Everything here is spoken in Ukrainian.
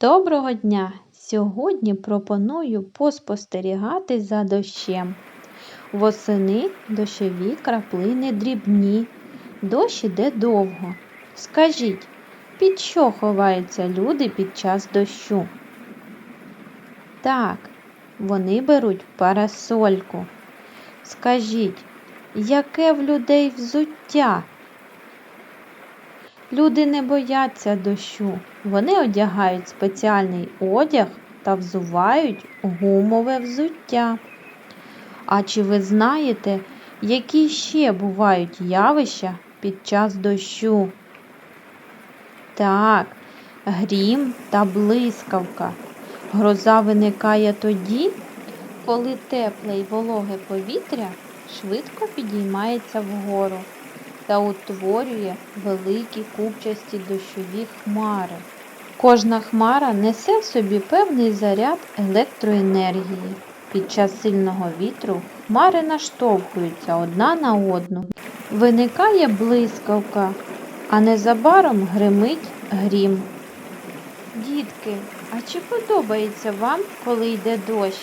Доброго дня! Сьогодні пропоную поспостерігати за дощем. Восени дощові краплини дрібні, дощ іде довго. Скажіть, під що ховаються люди під час дощу? Так, вони беруть парасольку. Скажіть, яке в людей взуття? Люди не бояться дощу. Вони одягають спеціальний одяг та взувають гумове взуття. А чи ви знаєте, які ще бувають явища під час дощу? Так, грім та блискавка. Гроза виникає тоді, коли тепле й вологе повітря швидко підіймається вгору та утворює великі купчасті дощові хмари. Кожна хмара несе в собі певний заряд електроенергії. Під час сильного вітру хмари наштовхуються одна на одну. Виникає блискавка, а незабаром гримить грім. Дітки, а чи подобається вам, коли йде дощ?